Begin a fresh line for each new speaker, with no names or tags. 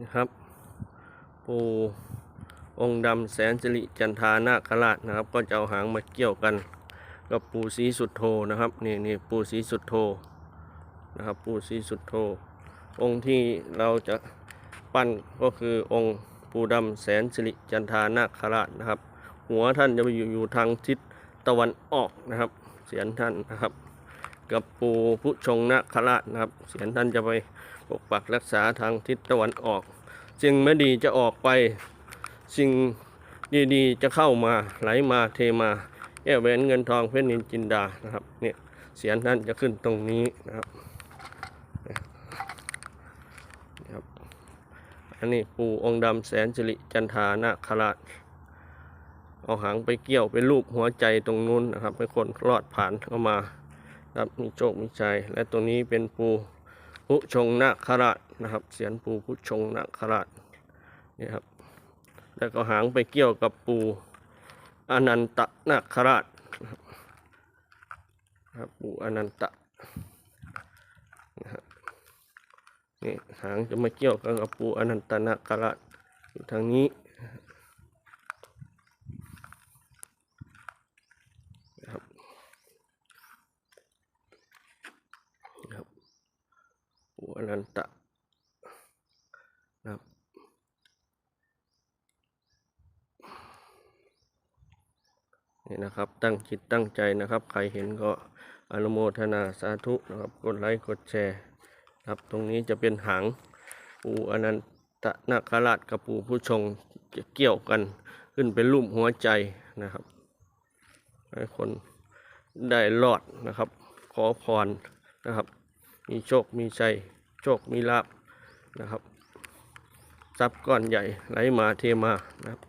นะครับ ปูองค์ดำแสนสิริจันทานาคราชนะครับ ก็จะเอาหางมาเกี่ยวกัน กับปูสีสุดโทนะครับนี่นี่ปูสีสุดโทนะครับ ปูสีสุดโท องค์ที่เราจะปั้นก็คือองค์ปูดำแสนสิริจันทานาคราชนะครับ หัวท่านจะไปอยู่อยู่ทางทิศตะวันออกนะครับ เสียนท่านนะครับ กับปูผู้ชงนาคราชนะครับ เสียนท่านจะไปปกปักรักษาทางทิศตะวันออกสิ่งไม่ดีจะออกไปสิ่งดีๆ จะเข้ามาไหลมาเทมาแก้แหวนเงินทองเพชรนินจินดานะครับเนี่ยเสียนท่านจะขึ้นตรงนี้นะครับนครับอันนี้ปูองค์ดำแสนสิริจันทานาคราชเอาหางไปเกี่ยวเป็นรูปหัวใจตรงนู้นนะครับให้คนรอดผ่านเข้ามา ครับมีโชคมีชัยและตัวนี้เป็นปูผู้ชงนาคราชนะครับเสียนปูผู้ชงนาคราชนี่ครับแล้วก็หางไปเกี่ยวกับปูอนันตนาคราชนะครับปูอนันตนะครับนี่หางจะมาเกี่ยวกันกับปูอนันตนาคราชอยู่ทางนี้ นะครับนะครับปู อนันตะนะครับนี่นะครับ ตั้งจิตตั้งใจนะครับ ใครเห็นก็อนุโมทนาสาธุนะครับ กดไลค์ กดแชร์ครับ ตรงนี้จะเป็นหางปูอนันตนาคราชกับปูผู้ชงจะเกี่ยวกันขึ้นเป็นรูปหัวใจนะครับ ให้คนได้รอดนะครับ ขอพรนะครับ มีโชค มีชัย โชคมีลาบนะครับทรัพย์ก้อนใหญ่ไหลมาเทมานะครับ